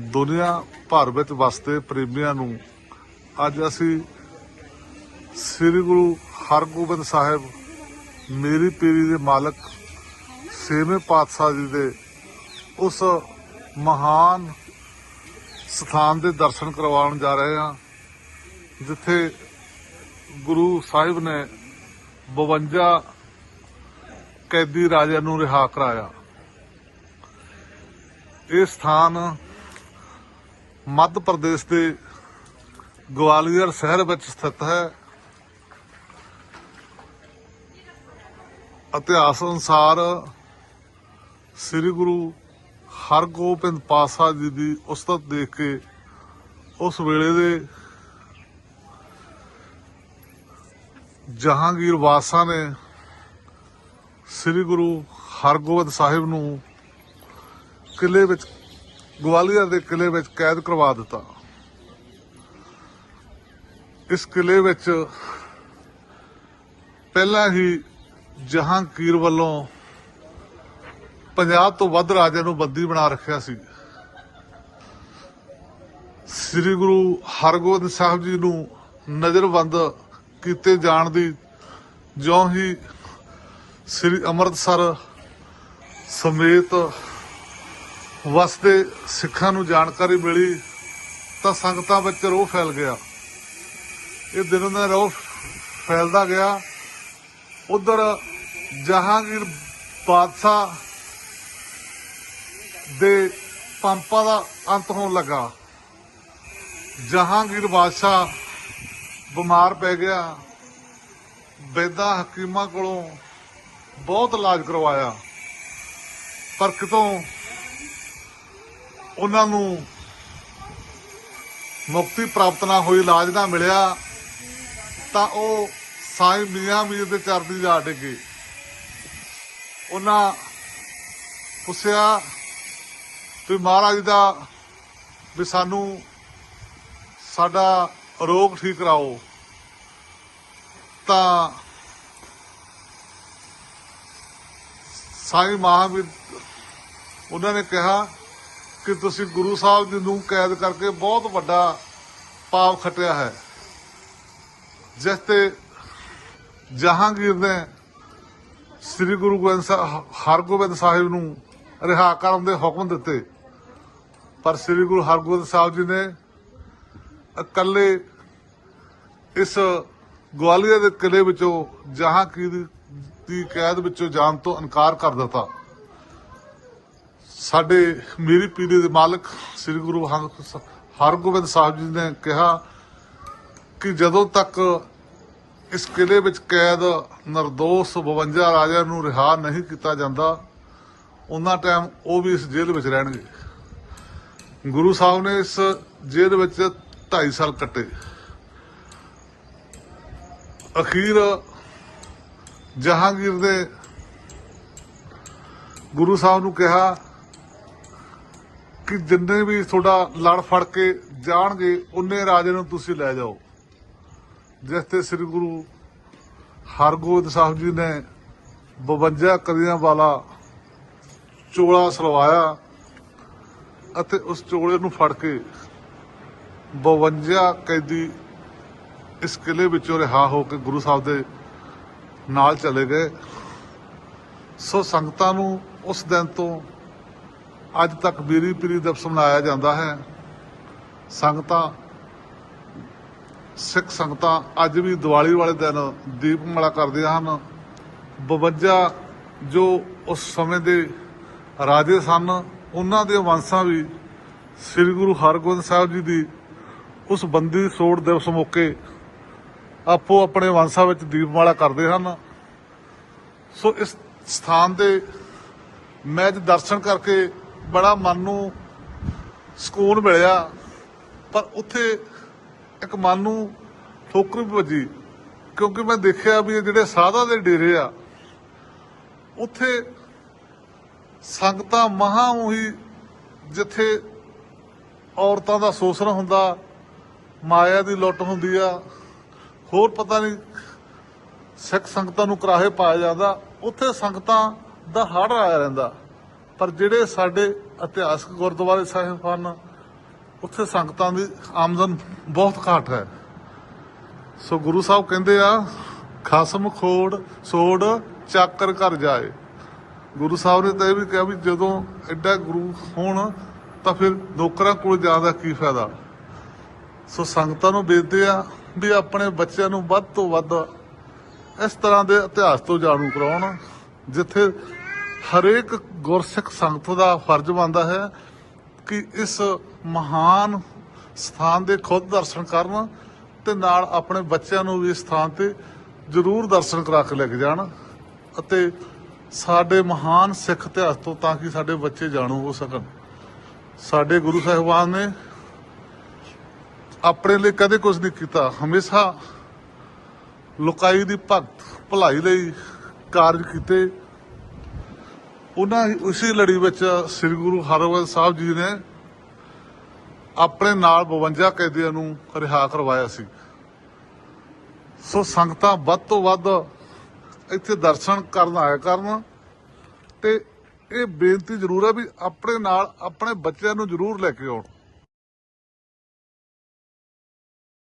ਦੁਨੀਆ ਭਰ ਵਿੱਚ ਵਸਦੇ ਪ੍ਰੇਮੀਆਂ ਨੂੰ ਅੱਜ ਅਸੀਂ ਸ੍ਰੀ ਗੁਰੂ ਹਰਗੋਬਿੰਦ ਸਾਹਿਬ, ਮੇਰੀ ਪੀਰੀ ਦੇ ਮਾਲਕ, ਛੇਵੇਂ ਪਾਤਸ਼ਾਹ ਜੀ ਦੇ ਉਸ ਮਹਾਨ ਸਥਾਨ ਦੇ ਦਰਸ਼ਨ ਕਰਵਾਉਣ ਜਾ ਰਹੇ ਹਾਂ, ਜਿੱਥੇ ਗੁਰੂ ਸਾਹਿਬ ਨੇ 52 ਕੈਦੀ ਰਾਜਿਆਂ ਨੂੰ ਰਿਹਾ ਕਰਾਇਆ। ਇਹ ਸਥਾਨ ਮੱਧ ਪ੍ਰਦੇਸ਼ ਦੇ ਗਵਾਲੀਅਰ ਸ਼ਹਿਰ ਵਿੱਚ ਸਥਿਤ ਹੈ। ਇਤਿਹਾਸ ਅਨੁਸਾਰ ਸ੍ਰੀ ਗੁਰੂ ਹਰਗੋਬਿੰਦ ਪਾਤਸ਼ਾਹ ਜੀ ਦੀ ਉਸਤਤ ਦੇਖ ਕੇ ਉਸ ਵੇਲੇ ਦੇ ਜਹਾਂਗੀਰ ਬਾਦਸ਼ਾਹ ਨੇ ਸ੍ਰੀ ਗੁਰੂ ਹਰਗੋਬਿੰਦ ਸਾਹਿਬ ਨੂੰ ਕਿਲੇ ਵਿੱਚ ਗਵਾਲੀਅਰ ਦੇ ਕਿਲੇ ਵਿੱਚ ਕੈਦ ਕਰਵਾ ਦਿੱਤਾ। ਇਸ ਕਿਲੇ ਵਿੱਚ ਪਹਿਲਾਂ ਹੀ ਜਹਾਂਗੀਰ ਵੱਲੋਂ 50 ਤੋਂ ਵੱਧ ਰਾਜਿਆਂ ਨੂੰ ਬੰਦੀ ਬਣਾ ਰੱਖਿਆ ਸੀ। ਸ੍ਰੀ ਗੁਰੂ ਹਰਗੋਬਿੰਦ ਸਾਹਿਬ ਜੀ ਨੂੰ ਨਜ਼ਰਬੰਦ ਕੀਤੇ ਜਾਣ ਦੀ ਜਿਉਂ ਹੀ ਸ੍ਰੀ ਅੰਮ੍ਰਿਤਸਰ ਸਮੇਤ ਵਸਦੇ ਸਿੱਖਾਂ ਨੂੰ ਜਾਣਕਾਰੀ ਮਿਲੀ ਤਾਂ ਸੰਗਤਾਂ ਵਿੱਚ ਰੋਹ ਫੈਲ ਗਿਆ। ਇਹ ਦਿਨੋਂ ਦਿਨ ਰੋਹ ਫੈਲਦਾ ਗਿਆ। ਉਧਰ ਜਹਾਂਗੀਰ ਬਾਦਸ਼ਾਹ ਦੇ ਪੰਪਾਂ ਦਾ ਅੰਤ ਹੋਣ ਲੱਗਾ। ਜਹਾਂਗੀਰ ਬਾਦਸ਼ਾਹ ਬਿਮਾਰ ਪੈ ਗਿਆ। ਬੇਦਾ ਹਕੀਮਾਂ ਕੋਲੋਂ ਬਹੁਤ ਇਲਾਜ ਕਰਵਾਇਆ। ਪਰ ਕਿਤੋਂ ਉਹਨਾਂ ਨੂੰ ਮੁਕਤੀ ਪ੍ਰਾਪਤ ਨਾ ਹੋਈ, ਇਲਾਜ ਨਾ ਮਿਲਿਆ, ਤਾਂ ਉਹ ਸਾਈਂ ਮੀਆਂ ਮੀਰ ਦੇ ਚਰਨੀ ਜਾ ਡਿੱਗੇ ਉਹਨਾਂ ਪੁੱਛਿਆ ਵੀ ਮਹਾਰਾਜ ਦਾ ਵੀ ਸਾਨੂੰ ਸਾਡਾ ਰੋਗ ਠੀਕ ਕਰਾਓ। ਤਾਂ ਸਾਈਂ ਮਹਾਵੀਰ, ਉਹਨਾਂ ਨੇ ਕਿਹਾ ਕਿ ਤੁਸੀਂ ਗੁਰੂ ਸਾਹਿਬ ਜੀ ਨੂੰ ਕੈਦ ਕਰਕੇ ਬਹੁਤ ਵੱਡਾ ਪਾਪ ਖਟਿਆ ਹੈ। ਜਿਸ ਤੇ ਜਹਾਂਗੀਰ ਨੇ ਸ੍ਰੀ ਗੁਰੂ ਗੋਬਿੰਦ ਸਾਹਿਬ ਹਰਗੋਬਿੰਦ ਸਾਹਿਬ ਨੂੰ ਰਿਹਾ ਕਰਨ ਦੇ ਹੁਕਮ ਦਿੱਤੇ। ਪਰ ਸ੍ਰੀ ਗੁਰੂ ਹਰਗੋਬਿੰਦ ਸਾਹਿਬ ਜੀ ਨੇ ਇਕੱਲੇ ਇਸ ਗਵਾਲੀਅਰ ਦੇ ਕਿਲੇ ਵਿੱਚੋਂ ਜਹਾਂਗੀਰ ਦੀ ਕੈਦ ਵਿੱਚੋਂ ਜਾਣ ਤੋਂ ਇਨਕਾਰ ਕਰ ਦਿੱਤਾ। ਸਾਡੇ ਮੇਰੀ ਪੀੜੀ ਦੇ ਮਾਲਕ ਸ੍ਰੀ ਗੁਰੂ ਹਰ- ਹਰਗੋਬਿੰਦ ਸਾਹਿਬ ਜੀ ਨੇ ਕਿਹਾ ਕਿ ਜਦੋਂ ਤੱਕ ਇਸ ਕਿਲੇ ਵਿੱਚ ਕੈਦ ਨਿਰਦੋਸ਼ 52 ਰਾਜਿਆਂ ਨੂੰ ਰਿਹਾ ਨਹੀਂ ਕੀਤਾ ਜਾਂਦਾ, ਉਹਨਾਂ ਟਾਈਮ ਉਹ ਵੀ ਇਸ ਜੇਲ੍ਹ ਵਿੱਚ ਰਹਿਣਗੇ। ਗੁਰੂ ਸਾਹਿਬ ਨੇ ਇਸ ਜੇਲ੍ਹ ਵਿੱਚ 2.5 ਸਾਲ ਕੱਟੇ। ਅਖੀਰ ਜਹਾਂਗੀਰ ਨੇ ਗੁਰੂ ਸਾਹਿਬ ਨੂੰ ਕਿਹਾ ਕਿ ਜਿੰਨੇ ਵੀ ਤੁਹਾਡਾ ਲੜ ਫੜ ਕੇ ਜਾਣਗੇ, ਉਹਨੇ ਰਾਜੇ ਨੂੰ ਤੁਸੀਂ ਲੈ ਜਾਓ। ਜਿਸ ਤੇ ਸ੍ਰੀ ਗੁਰੂ ਹਰਗੋਬਿੰਦ ਸਾਹਿਬ ਜੀ ਨੇ 52 ਕਦੀਆਂ ਵਾਲਾ ਚੋਲਾ ਸਲਵਾਇਆ ਅਤੇ ਉਸ ਚੋਲੇ ਨੂੰ ਫੜ ਕੇ 52 ਕੈਦੀ ਇਸ ਕਿਲੇ ਵਿੱਚੋਂ ਰਿਹਾ ਹੋ ਕੇ ਗੁਰੂ ਸਾਹਿਬ ਦੇ ਨਾਲ ਚਲੇ ਗਏ। ਸੋ ਸੰਗਤਾਂ ਨੂੰ ਉਸ ਦਿਨ ਤੋਂ ਅੱਜ ਤੱਕ ਬੀਰੀ ਪੀਰੀ ਦਿਵਸ ਮਨਾਇਆ ਜਾਂਦਾ ਹੈ। ਸੰਗਤਾਂ, ਸਿੱਖ ਸੰਗਤਾਂ ਅੱਜ ਵੀ ਦੀਵਾਲੀ ਵਾਲੇ ਦਿਨ ਦੀਪਮਾਲਾ ਕਰਦੀਆਂ ਹਨ। 52 ਜੋ ਉਸ ਸਮੇਂ ਦੇ ਰਾਜੇ ਸਨ, ਉਹਨਾਂ ਦੇ ਵੰਸ਼ਾਂ ਵੀ ਸ੍ਰੀ ਗੁਰੂ ਹਰਗੋਬਿੰਦ ਸਾਹਿਬ ਜੀ ਦੀ ਉਸ ਬੰਦੀ ਸੋੜ ਦਿਵਸ ਮੌਕੇ ਆਪੋ ਆਪਣੇ ਵੰਸ਼ਾਂ ਵਿੱਚ ਦੀਪਮਾਲਾ ਕਰਦੇ ਹਨ। ਸੋ ਇਸ ਸਥਾਨ ਦੇ ਮੈਂ ਦਰਸ਼ਨ ਕਰਕੇ ਬੜਾ ਮਨ ਨੂੰ ਸਕੂਨ ਮਿਲਿਆ, ਪਰ ਉੱਥੇ ਇੱਕ ਮਨ ਨੂੰ ਠੋਕਰ ਵੀ ਵੱਜੀ, ਕਿਉਂਕਿ ਮੈਂ ਦੇਖਿਆ ਵੀ ਇਹ ਜਿਹੜੇ ਸਾਧਾ ਦੇ ਡੇਰੇ ਆ, ਉੱਥੇ ਸੰਗਤਾਂ ਮਹਾ ਉਹੀ ਜਿੱਥੇ ਔਰਤਾਂ ਦਾ ਸ਼ੋਸ਼ਣ ਹੁੰਦਾ, ਮਾਇਆ ਦੀ ਲੁੱਟ ਹੁੰਦੀ ਆ, ਹੋਰ ਪਤਾ ਨਹੀਂ ਸਿੱਖ ਸੰਗਤਾਂ ਨੂੰ ਕਰਾਹੇ ਪਾਇਆ ਜਾਂਦਾ, ਉੱਥੇ ਸੰਗਤਾਂ ਦਾ ਹੜ ਆਇਆ ਰਹਿੰਦਾ। ਪਰ ਜਿਹੜੇ ਸਾਡੇ ਇਤਿਹਾਸਕ ਗੁਰਦੁਆਰੇ ਸਾਹਿਬ ਹਨ, ਉੱਥੇ ਸੰਗਤਾਂ ਦੀ ਆਮਦਨ ਬਹੁਤ ਘੱਟ ਹੈ। ਸੋ ਗੁਰੂ ਸਾਹਿਬ ਕਹਿੰਦੇ ਆ, ਖਸਮ ਖੋੜ, ਸੋੜ, ਚਾਕਰ ਘਰ ਜਾਏ। ਗੁਰੂ ਸਾਹਿਬ ਨੇ ਤਾਂ ਇਹ ਵੀ ਕਿਹਾ ਵੀ ਜਦੋਂ ਐਡਾ ਗੁਰੂ ਹੋਣ, ਤਾਂ ਫਿਰ ਨੌਕਰਾਂ ਕੋਲ ਜਾਣ ਦਾ ਕੀ ਫਾਇਦਾ? ਸੋ ਸੰਗਤਾਂ ਨੂੰ ਬੇਨਤੀ ਆ ਵੀ ਆਪਣੇ ਬੱਚਿਆਂ ਨੂੰ ਵੱਧ ਤੋਂ ਵੱਧ ਇਸ ਤਰ੍ਹਾਂ ਦੇ ਇਤਿਹਾਸ ਤੋਂ ਜਾਣੂ ਕਰਾਉਣ, ਜਿੱਥੇ ਹਰੇਕ ਗੁਰਸਿੱਖ ਸੰਗਤ ਦਾ ਫਰਜ਼ ਬਣਦਾ ਹੈ ਕਿ ਇਸ ਮਹਾਨ ਸਥਾਨ ਦੇ ਖੁਦ ਦਰਸ਼ਨ ਕਰਨ ਤੇ ਨਾਲ ਆਪਣੇ ਬੱਚਿਆਂ ਨੂੰ ਵੀ ਇਸ ਸਥਾਨ ਤੇ ਜ਼ਰੂਰ ਦਰਸ਼ਨ ਕਰਾ ਕੇ ਲੈ ਕੇ ਜਾਣ ਅਤੇ ਸਾਡੇ ਮਹਾਨ ਸਿੱਖ ਇਤਿਹਾਸ ਤੋਂ ਤਾਂ ਕਿ ਸਾਡੇ ਬੱਚੇ ਜਾਣੂ ਹੋ ਸਕਣ। ਸਾਡੇ ਗੁਰੂ ਸਾਹਿਬਾਨ ਨੇ ਆਪਣੇ ਲਈ ਕਦੇ ਕੁਝ ਨਹੀਂ ਕੀਤਾ। ਹਮੇਸ਼ਾ ਲੋਕਾਈ ਦੀ ਭਗਤ ਭਲਾਈ ਲਈ ਕਾਰਜ ਕੀਤੇ। ਉਹਨਾਂ ਉਸੇ ਲੜੀ ਵਿੱਚ ਸ੍ਰੀ ਗੁਰੂ ਹਰਗੋਬਿੰਦ ਸਾਹਿਬ ਜੀ ਨੇ ਆਪਣੇ ਨਾਲ 52 ਕੈਦੀਆਂ ਨੂੰ ਰਿਹਾ ਕਰਵਾਇਆ ਸੀ। ਸੋ ਸੰਗਤਾਂ ਵੱਧ ਤੋਂ ਵੱਧ ਇੱਥੇ ਦਰਸ਼ਨ ਕਰਨ ਆਇਆ ਕਰਨ ਤੇ ਇਹ ਬੇਨਤੀ ਜ਼ਰੂਰ ਹੈ ਵੀ ਆਪਣੇ ਨਾਲ ਆਪਣੇ ਬੱਚਿਆਂ ਨੂੰ ਜ਼ਰੂਰ ਲੈ ਕੇ ਆਉਣ।